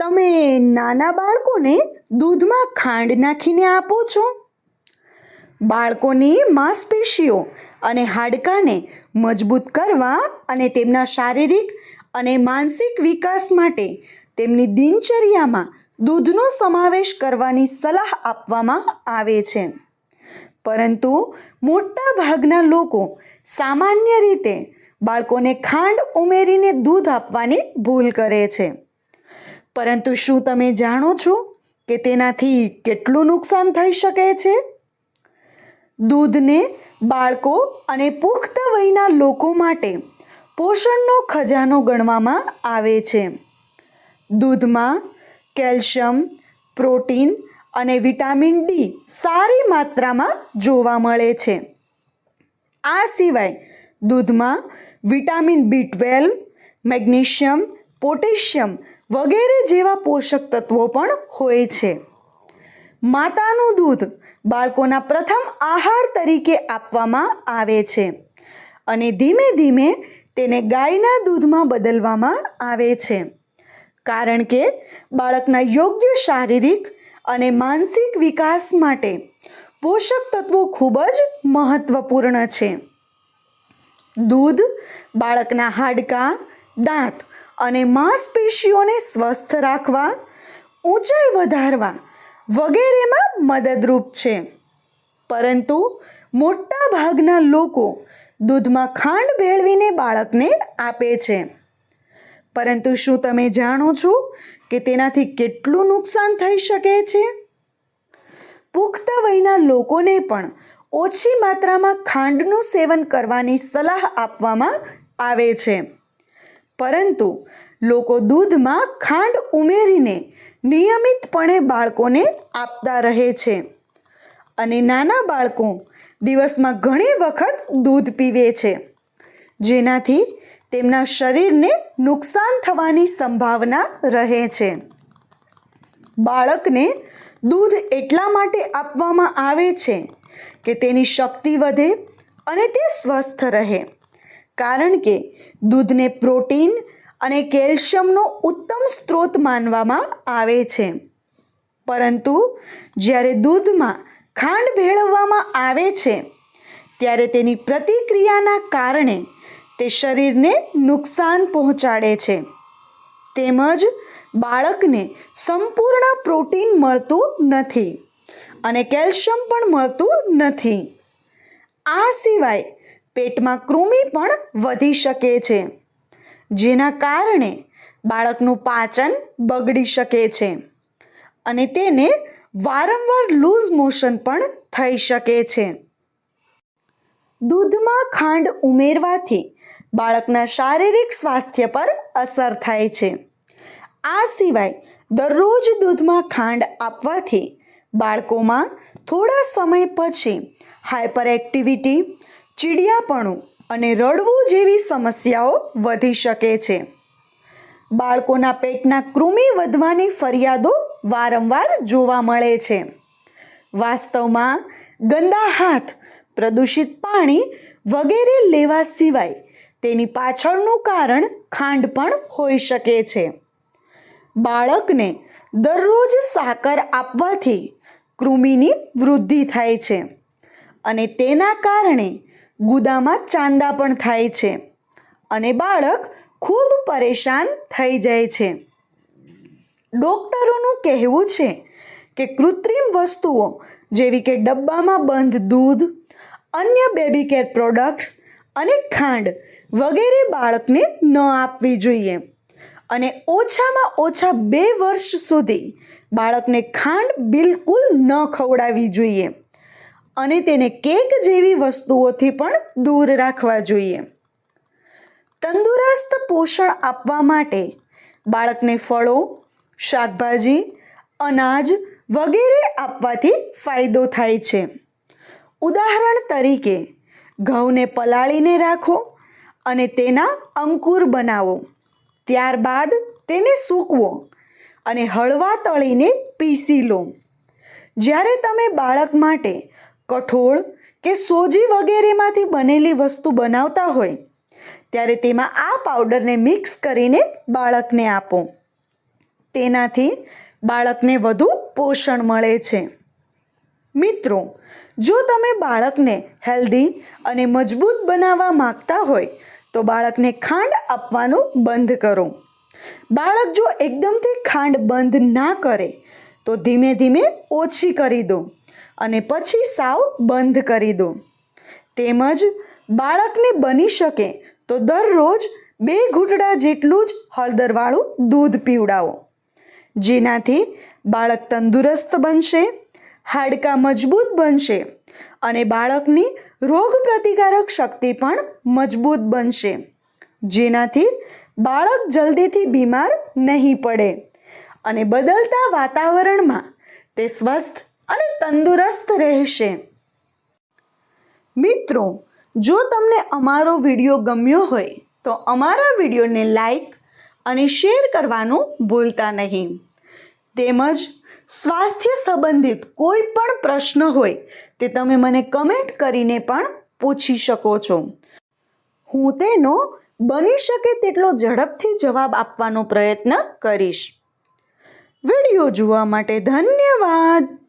તમે નાના બાળકોને દૂધમાં ખાંડ નાખીને આપો છો? બાળકોની માંસપેશીઓ અને હાડકાને મજબૂત કરવા અને તેમના શારીરિક અને માનસિક વિકાસ માટે તેમની દિનચર્યામાં દૂધનો સમાવેશ કરવાની સલાહ આપવામાં આવે છે. પરંતુ મોટા ભાગના લોકો સામાન્ય રીતે બાળકોને ખાંડ ઉમેરીને દૂધ આપવાની ભૂલ કરે છે. પરંતુ શું તમે જાણો છો કે તેનાથી કેટલું નુકસાન થઈ શકે છે? દૂધને બાળકો અને પુખ્ત વયના લોકો માટે પોષણનો ખજાનો ગણવામાં આવે છે. દૂધમાં કેલ્શિયમ, પ્રોટીન અને વિટામિન ડી સારી માત્રામાં જોવા મળે છે. આ સિવાય દૂધમાં vitamin B twelve, magnesium, potassium વગેરે જેવા પોષક તત્વો પણ હોય છે. માતાનું દૂધ બાળકોના પ્રથમ આહાર તરીકે આપવામાં આવે છે અને ધીમે ધીમે તેને ગાયના દૂધમાં બદલવામાં આવે છે. કારણ કે બાળકના યોગ્ય શારીરિક અને માનસિક વિકાસ માટે પોષક તત્વો ખૂબ જ મહત્વપૂર્ણ છે. દૂધ બાળકના હાડકાં, દાંત અને માંસપેશીઓને સ્વસ્થ રાખવા, ઊંચાઈ વધારવા વગેરેમાં મદદરૂપ છે. પરંતુ મોટા ભાગના લોકો દૂધમાં ખાંડ ભેળવીને બાળકને આપે છે. પરંતુ શું તમે જાણો છો કે તેનાથી કેટલું નુકસાન થઈ શકે છે? પુખ્ત વયના લોકોને પણ ઓછી માત્રામાં ખાંડનું સેવન કરવાની સલાહ આપવામાં આવે છે. પરંતુ લોકો દૂધમાં ખાંડ ઉમેરીને નિયમિતપણે બાળકોને આપતા રહે છે. અને નાના બાળકો દિવસમાં ઘણી વખત દૂધ પીવે છે, જેનાથી તેમના શરીરને નુકસાન થવાની સંભાવના રહે છે. બાળકને દૂધ એટલા માટે આપવામાં આવે છે કે તેની શક્તિ વધે અને તે સ્વસ્થ રહે. કારણ કે દૂધને પ્રોટીન અને કેલ્શિયમનો ઉત્તમ સ્ત્રોત માનવામાં આવે છે. પરંતુ જ્યારે દૂધમાં ખાંડ ભેળવવામાં આવે છે, ત્યારે તેની પ્રતિક્રિયાના કારણે તે શરીરને નુકસાન પહોંચાડે છે. તેમજ બાળકને સંપૂર્ણ પ્રોટીન મળતું નથી અને કેલ્શિયમ પણ મળતું નથી. આ સિવાય પેટમાં કૃમિ પણ વધી શકે છે. જેના કારણે બાળકનું પાચન બગડી શકે છે અને તેને વારંવાર લૂઝ મોશન પણ થઈ શકે છે. દૂધમાં ખાંડ ઉમેરવાથી બાળકના શારીરિક સ્વાસ્થ્ય પર અસર થાય છે. આ સિવાય દરરોજ દૂધમાં ખાંડ આપવાથી બાળકોમાં થોડા સમય પછી હાઇપર એક્ટિવિટી ચીડિયાપણું અને રડવું જેવી સમસ્યાઓ વધી શકે છે. બાળકોના પેટના કૃમિ વધવાની ફરિયાદો વારંવાર જોવા મળે છે. વાસ્તવમાં ગંદા હાથ, પ્રદૂષિત પાણી વગેરે લેવા સિવાય તેની પાછળનું કારણ ખાંડ પણ હોઈ શકે છે. બાળકને દરરોજ સાકર આપવાથી કૃમિની વૃદ્ધિ થાય છે અને તેના કારણે ગુદામાં ચાંદા પણ થાય છે અને બાળક ખૂબ પરેશાન થઈ જાય છે. ડોક્ટરોનું કહેવું છે કે કૃત્રિમ વસ્તુઓ જેવી કે ડબ્બામાં બંધ દૂધ, અન્ય બેબી કેર પ્રોડક્ટ્સ અને ખાંડ વગેરે બાળકને ન આપવી જોઈએ. અને ઓછામાં ઓછા બે વર્ષ સુધી બાળકને ખાંડ બિલકુલ ન ખવડાવવી જોઈએ. અને તેને કેક જેવી વસ્તુઓથી પણ દૂર રાખવા જોઈએ. તંદુરસ્ત પોષણ આપવા માટે બાળકને ફળો, શાકભાજી, અનાજ વગેરે આપવાથી ફાયદો થાય છે. ઉદાહરણ તરીકે, ઘઉંને પલાળીને રાખો અને તેના અંકુર બનાવો. ત્યારબાદ તેને સૂકવો અને હળવા તળીને પીસી લો. જ્યારે તમે બાળક માટે કઠોળ કે સોજી વગેરેમાંથી બનેલી વસ્તુ બનાવતા હોય, ત્યારે તેમાં આ પાવડરને મિક્સ કરીને બાળકને આપો. તેનાથી બાળકને વધુ પોષણ મળે છે. મિત્રો, જો તમે બાળકને હેલ્ધી અને મજબૂત બનાવવા માંગતા હોય, તો બાળકને ખાંડ આપવાનું બંધ કરો. બાળક જો એકદમથી ખાંડ બંધ ના કરે, તો ધીમે ધીમે ઓછી કરી દો. અને પછી સાવ બંધ કરી દો. તેમજ બાળકને બની શકે તો દરરોજ બે ઘૂંટડા જેટલું જ હળદરવાળું દૂધ પીવડાવો. જેનાથી બાળક તંદુરસ્ત બનશે, હાડકાં મજબૂત બનશે અને બાળકની રોગ પ્રતિકારક શક્તિ પણ મજબૂત બનશે. જેનાથી બાળક જલ્દીથી બીમાર નહીં પડે અને બદલતા વાતાવરણમાં તે સ્વસ્થ અને તંદુરસ્ત રહેશે. મિત્રો, જો તમને અમારો વીડિયો ગમ્યો હોય, તો અમારા વિડીયોને લાઈક અને શેર કરવાનું ભૂલતા નહીં. તેમજ સ્વાસ્થ્ય સંબંધિત કોઈ પણ પ્રશ્ન હોય, તે તમે મને કમેન્ટ કરીને પણ પૂછી શકો છો. હું તેનો બની શકે તેટલો ઝડપથી જવાબ આપવાનો પ્રયત્ન કરીશ. વીડિયો જોવા માટે ધન્યવાદ!